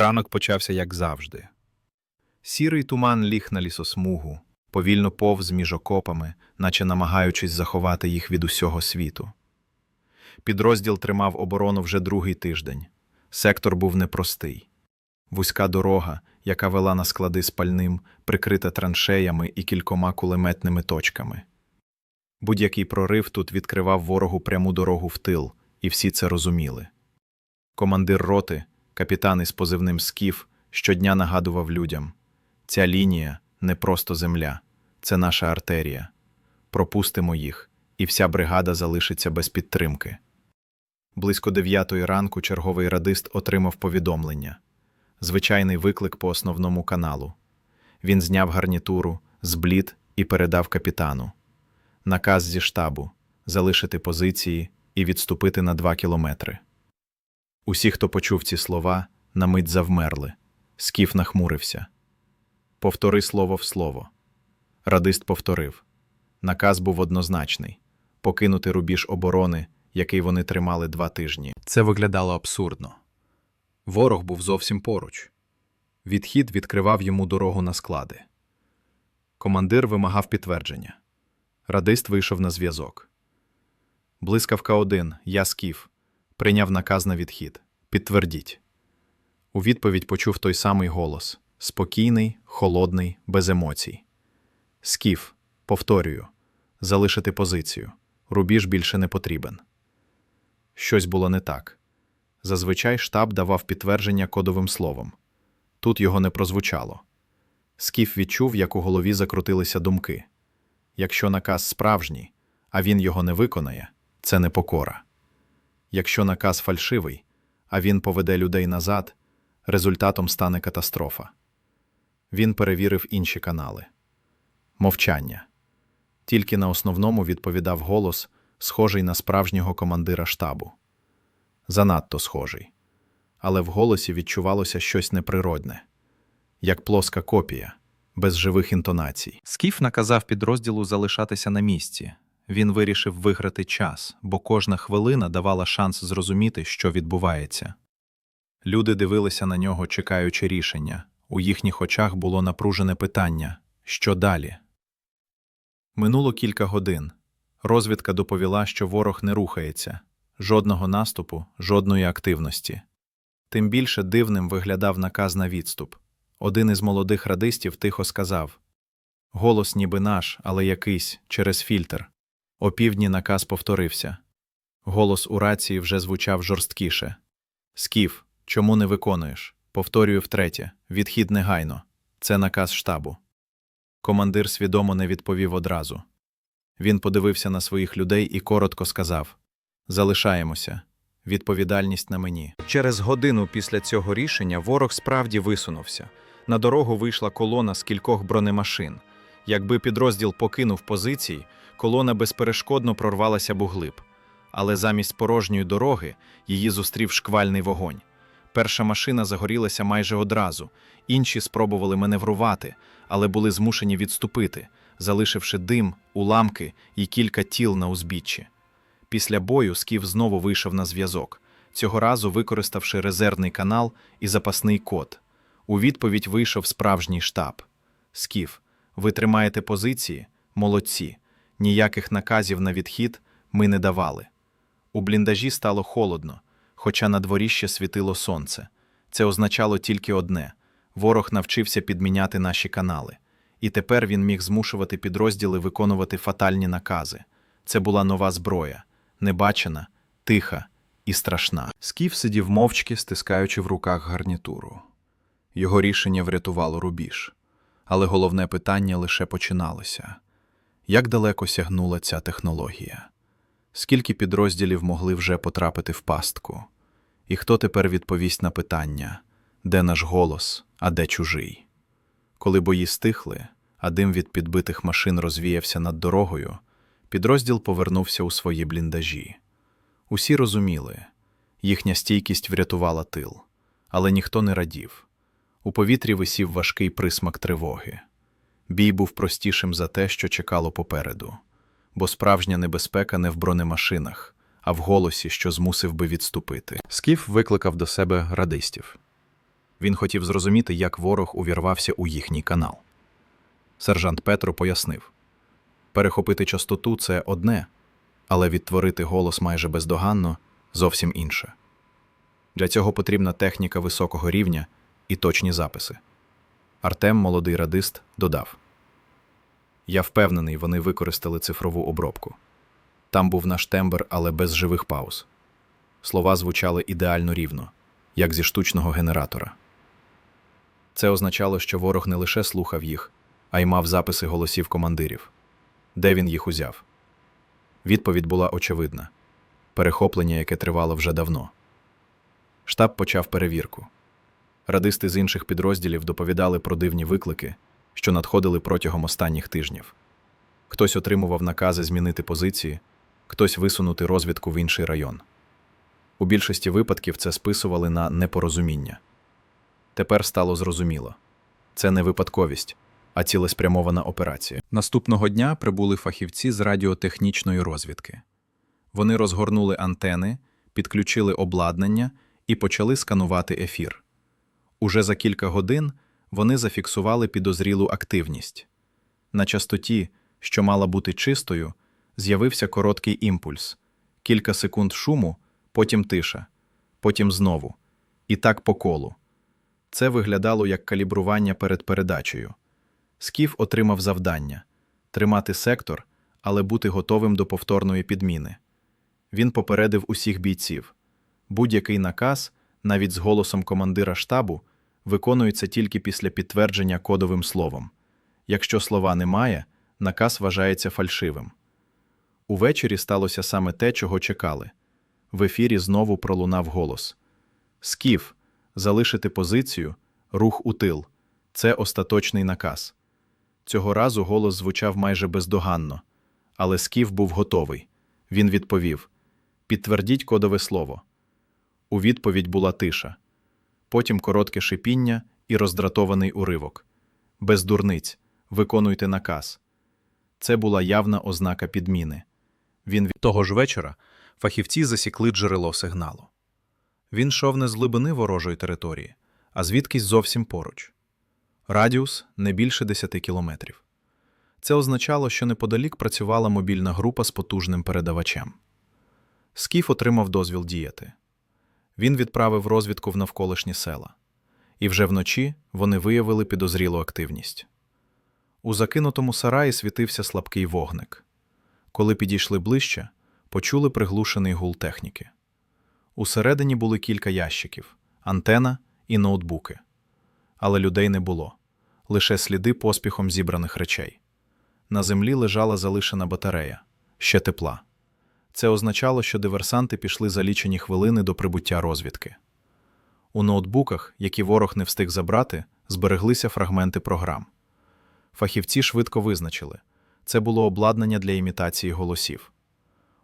Ранок почався як завжди. Сірий туман ліг на лісосмугу, повільно повз між окопами, наче намагаючись заховати їх від усього світу. Підрозділ тримав оборону вже другий тиждень. Сектор був непростий. Вузька дорога, яка вела на склади з пальним, прикрита траншеями і кількома кулеметними точками. Будь-який прорив тут відкривав ворогу пряму дорогу в тил, і всі це розуміли. Командир роти, капітан із позивним Скіф, щодня нагадував людям: ця лінія не просто земля, це наша артерія. Пропустимо їх, і вся бригада залишиться без підтримки. Близько дев'ятої ранку черговий радист отримав повідомлення звичайний виклик по основному каналу. Він зняв гарнітуру, зблід і передав капітану. Наказ зі штабу залишити позиції і відступити на два кілометри. Усі, хто почув ці слова, на мить завмерли. Скіф нахмурився. Повтори слово в слово. Радист повторив. Наказ був однозначний покинути рубіж оборони, який вони тримали два тижні. Це виглядало абсурдно. Ворог був зовсім поруч. Відхід відкривав йому дорогу на склади. Командир вимагав підтвердження. Радист вийшов на зв'язок. Блискавка 1, я Скіф. Прийняв наказ на відхід. Підтвердіть. У відповідь почув той самий голос спокійний, холодний, без емоцій. Скіф, повторюю, залишити позицію. Рубіж більше не потрібен. Щось було не так. Зазвичай штаб давав підтвердження кодовим словом. Тут його не прозвучало. Скіф відчув, як у голові закрутилися думки. Якщо наказ справжній, а він його не виконає, це не покора. Якщо наказ фальшивий, а він поведе людей назад, результатом стане катастрофа. Він перевірив інші канали. Мовчання. Тільки на основному відповідав голос, схожий на справжнього командира штабу. Занадто схожий. Але в голосі відчувалося щось неприродне, як плоска копія, без живих інтонацій. Скіф наказав підрозділу залишатися на місці. Він вирішив виграти час, бо кожна хвилина давала шанс зрозуміти, що відбувається. Люди дивилися на нього, чекаючи рішення. У їхніх очах було напружене питання що далі? Минуло кілька годин. Розвідка доповіла, що ворог не рухається, жодного наступу, жодної активності. Тим більше дивним виглядав наказ на відступ. Один із молодих радистів тихо сказав Голос ніби наш, але якийсь, через фільтр. Опівдні наказ повторився. Голос у рації вже звучав жорсткіше. Скіф, чому не виконуєш? Повторюю втретє відхід негайно. Це наказ штабу. Командир свідомо не відповів одразу. Він подивився на своїх людей і коротко сказав Залишаємося. Відповідальність на мені. Через годину після цього рішення ворог справді висунувся. На дорогу вийшла колона з кількох бронемашин. Якби підрозділ покинув позиції, колона безперешкодно прорвалася б углиб. Але замість порожньої дороги її зустрів шквальний вогонь. Перша машина загорілася майже одразу, інші спробували маневрувати, але були змушені відступити, залишивши дим, уламки і кілька тіл на узбіччі. Після бою Скіф знову вийшов на зв'язок, цього разу використавши резервний канал і запасний код. У відповідь вийшов справжній штаб. Скіф, ви тримаєте позиції? Молодці. Ніяких наказів на відхід ми не давали. У бліндажі стало холодно, хоча на дворі ще світило сонце. Це означало тільки одне ворог навчився підміняти наші канали, і тепер він міг змушувати підрозділи виконувати фатальні накази. Це була нова зброя, небачена, тиха і страшна. Скіф сидів мовчки, стискаючи в руках гарнітуру. Його рішення врятувало рубіж. Але головне питання лише починалося як далеко сягнула ця технологія? Скільки підрозділів могли вже потрапити в пастку? І хто тепер відповість на питання, де наш голос, а де чужий? Коли бої стихли, а дим від підбитих машин розвіявся над дорогою, підрозділ повернувся у свої бліндажі. Усі розуміли, їхня стійкість врятувала тил, але ніхто не радів. У повітрі висів важкий присмак тривоги. Бій був простішим за те, що чекало попереду, бо справжня небезпека не в бронемашинах, а в голосі, що змусив би відступити. Скіф викликав до себе радистів. Він хотів зрозуміти, як ворог увірвався у їхній канал. Сержант Петро пояснив перехопити частоту це одне, але відтворити голос майже бездоганно зовсім інше. Для цього потрібна техніка високого рівня і точні записи. Артем, молодий радист, додав Я впевнений, вони використали цифрову обробку. Там був наш тембр, але без живих пауз. Слова звучали ідеально рівно, як зі штучного генератора. Це означало, що ворог не лише слухав їх, а й мав записи голосів командирів. Де він їх узяв? Відповідь була очевидна перехоплення, яке тривало вже давно. Штаб почав перевірку. Радисти з інших підрозділів доповідали про дивні виклики, що надходили протягом останніх тижнів. Хтось отримував накази змінити позиції, хтось висунути розвідку в інший район. У більшості випадків це списували на непорозуміння. Тепер стало зрозуміло це не випадковість, а цілеспрямована операція. Наступного дня прибули фахівці з радіотехнічної розвідки. Вони розгорнули антени, підключили обладнання і почали сканувати ефір. Уже за кілька годин вони зафіксували підозрілу активність. На частоті, що мала бути чистою, з'явився короткий імпульс, кілька секунд шуму, потім тиша, потім знову. І так по колу. Це виглядало як калібрування перед передачею. Скіф отримав завдання тримати сектор, але бути готовим до повторної підміни. Він попередив усіх бійців будь-який наказ, навіть з голосом командира штабу, виконується тільки після підтвердження кодовим словом. Якщо слова немає, наказ вважається фальшивим. Увечері сталося саме те, чого чекали. В ефірі знову пролунав голос Скіф, залишити позицію, рух у тил. Це остаточний наказ. Цього разу голос звучав майже бездоганно, але Скіф був готовий. Він відповів Підтвердіть кодове слово. У відповідь була тиша, потім коротке шипіння і роздратований уривок. Без дурниць, виконуйте наказ. Це була явна ознака підміни. Він від того ж вечора фахівці засікли джерело сигналу. Він йшов не з глибини ворожої території, а звідкись зовсім поруч. Радіус не більше 10 кілометрів. Це означало, що неподалік працювала мобільна група з потужним передавачем. Скіф отримав дозвіл діяти. Він відправив розвідку в навколишні села, і вже вночі вони виявили підозрілу активність. У закинутому сараї світився слабкий вогник. Коли підійшли ближче, почули приглушений гул техніки. Усередині були кілька ящиків, антена і ноутбуки. Але людей не було лише сліди поспіхом зібраних речей. На землі лежала залишена батарея, ще тепла. Це означало, що диверсанти пішли за лічені хвилини до прибуття розвідки. У ноутбуках, які ворог не встиг забрати, збереглися фрагменти програм. Фахівці швидко визначили це було обладнання для імітації голосів.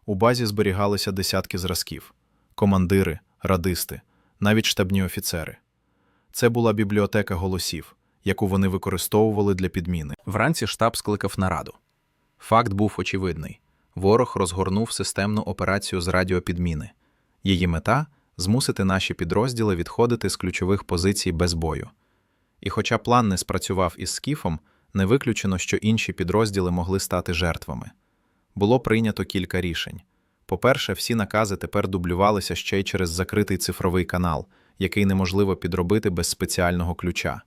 У базі зберігалися десятки зразків командири, радисти, навіть штабні офіцери. Це була бібліотека голосів, яку вони використовували для підміни. Вранці штаб скликав нараду. Факт був очевидний ворог розгорнув системну операцію з радіопідміни. Її мета змусити наші підрозділи відходити з ключових позицій без бою. І хоча план не спрацював із скіфом, не виключено, що інші підрозділи могли стати жертвами. Було прийнято кілька рішень. По-перше, всі накази тепер дублювалися ще й через закритий цифровий канал, який неможливо підробити без спеціального ключа.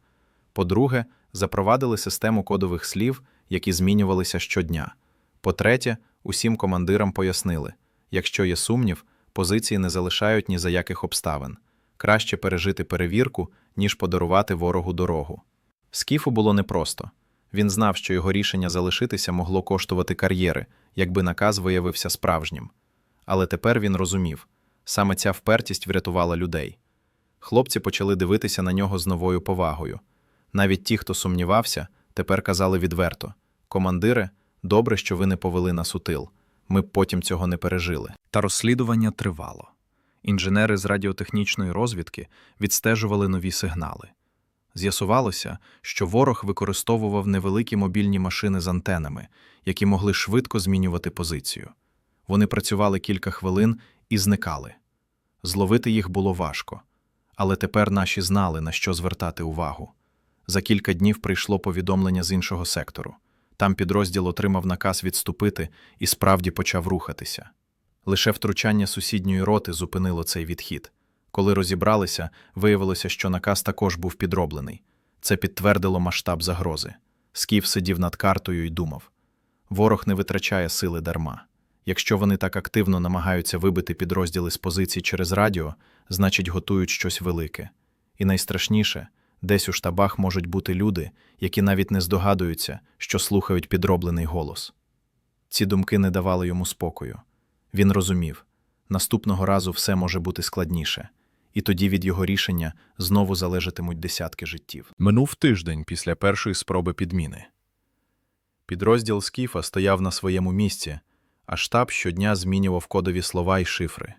По-друге, запровадили систему кодових слів, які змінювалися щодня. По-третє, усім командирам пояснили якщо є сумнів, позиції не залишають ні за яких обставин. Краще пережити перевірку, ніж подарувати ворогу дорогу. Скіфу було непросто. Він знав, що його рішення залишитися могло коштувати кар'єри, якби наказ виявився справжнім. Але тепер він розумів саме ця впертість врятувала людей. Хлопці почали дивитися на нього з новою повагою. Навіть ті, хто сумнівався, тепер казали відверто командире, добре, що ви не повели нас у тил. Ми б потім цього не пережили. Та розслідування тривало. Інженери з радіотехнічної розвідки відстежували нові сигнали. З'ясувалося, що ворог використовував невеликі мобільні машини з антенами, які могли швидко змінювати позицію. Вони працювали кілька хвилин і зникали. Зловити їх було важко, Але тепер наші знали, на що звертати увагу. За кілька днів прийшло повідомлення з іншого сектору. Там підрозділ отримав наказ відступити і справді почав рухатися. Лише втручання сусідньої роти зупинило цей відхід. Коли розібралися, виявилося, що наказ також був підроблений. Це підтвердило масштаб загрози. Скіф сидів над картою і думав: ворог не витрачає сили дарма. Якщо вони так активно намагаються вибити підрозділи з позицій через радіо, значить готують щось велике. І найстрашніше, десь у штабах можуть бути люди, які навіть не здогадуються, що слухають підроблений голос. Ці думки не давали йому спокою. Він розумів наступного разу все може бути складніше, і тоді від його рішення знову залежатимуть десятки життів. Минув тиждень після першої спроби підміни. Підрозділ Скіфа стояв на своєму місці, а штаб щодня змінював кодові слова й шифри.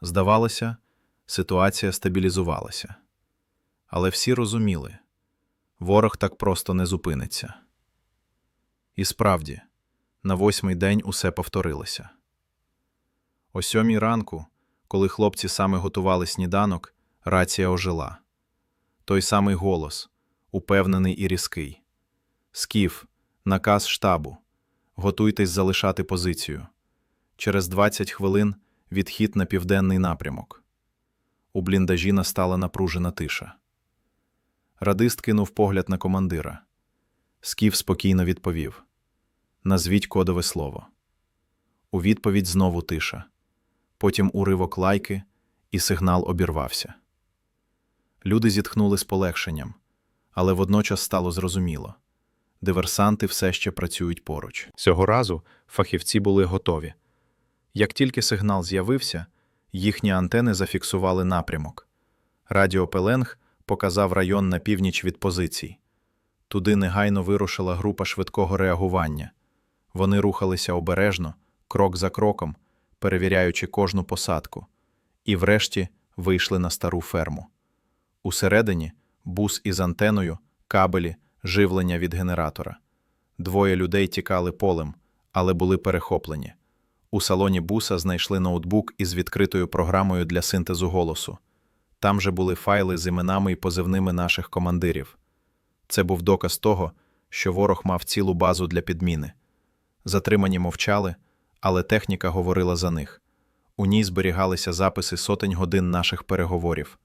Здавалося, ситуація стабілізувалася. Але всі розуміли ворог так просто не зупиниться. І справді, на восьмий день усе повторилося. О сьомій ранку, коли хлопці саме готували сніданок, рація ожила. Той самий голос, упевнений і різкий. Скіф, наказ штабу. Готуйтесь залишати позицію. Через 20 хвилин відхід на південний напрямок. У бліндажі настала напружена тиша. Радист кинув погляд на командира. Скіф спокійно відповів: Назвіть кодове слово. У відповідь знову тиша. Потім уривок лайки, і сигнал обірвався. Люди зітхнули з полегшенням, але водночас стало зрозуміло диверсанти все ще працюють поруч. Цього разу фахівці були готові. Як тільки сигнал з'явився, їхні антени зафіксували напрямок. Радіопеленг показав район на північ від позицій. Туди негайно вирушила група швидкого реагування. Вони рухалися обережно, крок за кроком, перевіряючи кожну посадку, і врешті вийшли на стару ферму. Усередині бус із антеною, кабелі, живлення від генератора. Двоє людей тікали полем, але були перехоплені. У салоні буса знайшли ноутбук із відкритою програмою для синтезу голосу. Там же були файли з іменами і позивними наших командирів. Це був доказ того, що ворог мав цілу базу для підміни. Затримані мовчали, але техніка говорила за них. У ній зберігалися записи сотень годин наших переговорів.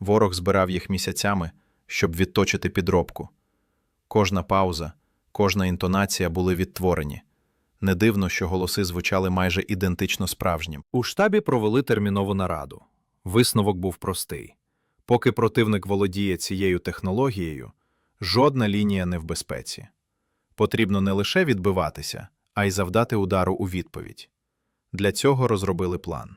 Ворог збирав їх місяцями, щоб відточити підробку. Кожна пауза, кожна інтонація були відтворені. Не дивно, що голоси звучали майже ідентично справжнім. У штабі провели термінову нараду. Висновок був простий: поки противник володіє цією технологією, жодна лінія не в безпеці. Потрібно не лише відбиватися, а й завдати удару у відповідь. Для цього розробили план.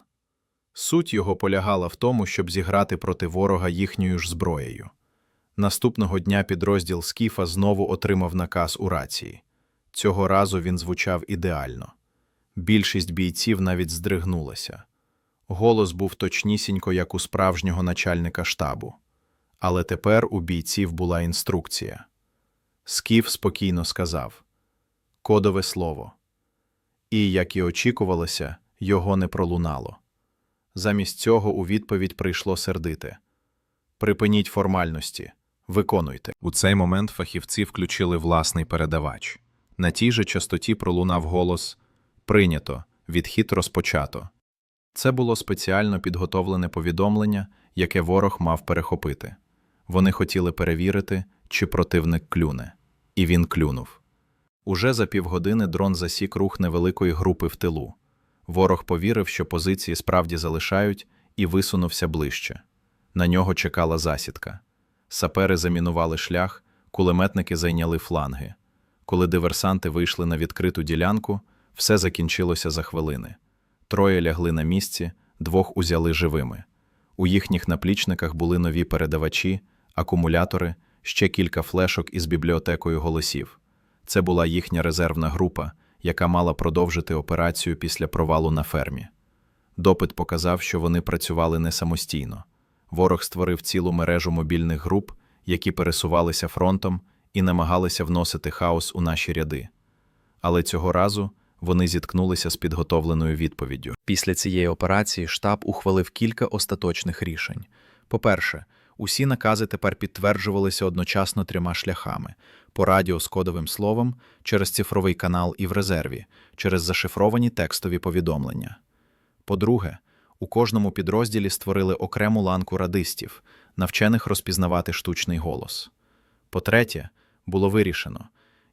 Суть його полягала в тому, щоб зіграти проти ворога їхньою ж зброєю. Наступного дня підрозділ Скіфа знову отримав наказ у рації. Цього разу він звучав ідеально. Більшість бійців навіть здригнулася. Голос був точнісінько, як у справжнього начальника штабу. Але тепер у бійців була інструкція. Скіф спокійно сказав кодове слово. І, як і очікувалося, його не пролунало. Замість цього у відповідь прийшло сердите Припиніть формальності, виконуйте. У цей момент фахівці включили власний передавач. На тій же частоті пролунав голос Прийнято, відхід розпочато. Це було спеціально підготовлене повідомлення, яке ворог мав перехопити. Вони хотіли перевірити, чи противник клюне. І він клюнув. Уже за півгодини дрон засік рух невеликої групи в тилу. Ворог повірив, що позиції справді залишають, і висунувся ближче. На нього чекала засідка. Сапери замінували шлях, кулеметники зайняли фланги. Коли диверсанти вийшли на відкриту ділянку, все закінчилося за хвилини. Троє лягли на місці, двох узяли живими. У їхніх наплічниках були нові передавачі, акумулятори, ще кілька флешок із бібліотекою голосів. Це була їхня резервна група, яка мала продовжити операцію після провалу на фермі. Допит показав, що вони працювали не самостійно. Ворог створив цілу мережу мобільних груп, які пересувалися фронтом і намагалися вносити хаос у наші ряди. Але цього разу вони зіткнулися з підготовленою відповіддю. Після цієї операції штаб ухвалив кілька остаточних рішень. По-перше, усі накази тепер підтверджувалися одночасно трьома шляхами: по радіо з кодовим словом, через цифровий канал і в резерві, через зашифровані текстові повідомлення. По-друге, у кожному підрозділі створили окрему ланку радистів, навчених розпізнавати штучний голос. По-третє, було вирішено,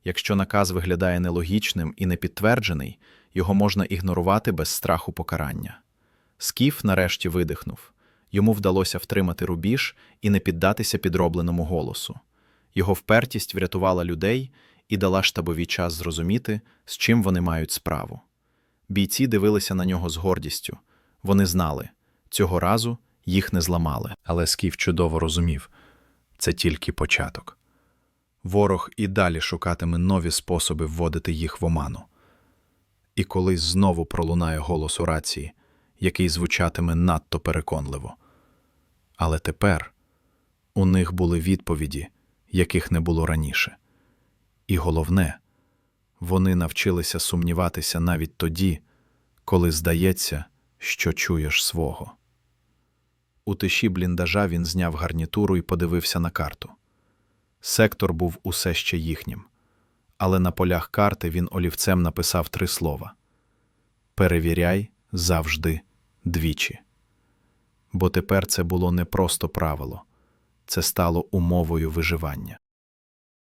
якщо наказ виглядає нелогічним і непідтверджений, його можна ігнорувати без страху покарання. Скіф нарешті видихнув. Йому вдалося втримати рубіж і не піддатися підробленому голосу. Його впертість врятувала людей і дала штабові час зрозуміти, з чим вони мають справу. Бійці дивилися на нього з гордістю. Вони знали, цього разу їх не зламали. Але Скіф чудово розумів це тільки початок. Ворог і далі шукатиме нові способи вводити їх в оману. І колись знову пролунає голос у рації, який звучатиме надто переконливо. Але тепер у них були відповіді, яких не було раніше. І головне, вони навчилися сумніватися навіть тоді, коли здається, що чуєш свого. У тиші бліндажа він зняв гарнітуру і подивився на карту. Сектор був усе ще їхнім, але на полях карти він олівцем написав три слова: Перевіряй завжди двічі. Бо тепер це було не просто правило, це стало умовою виживання.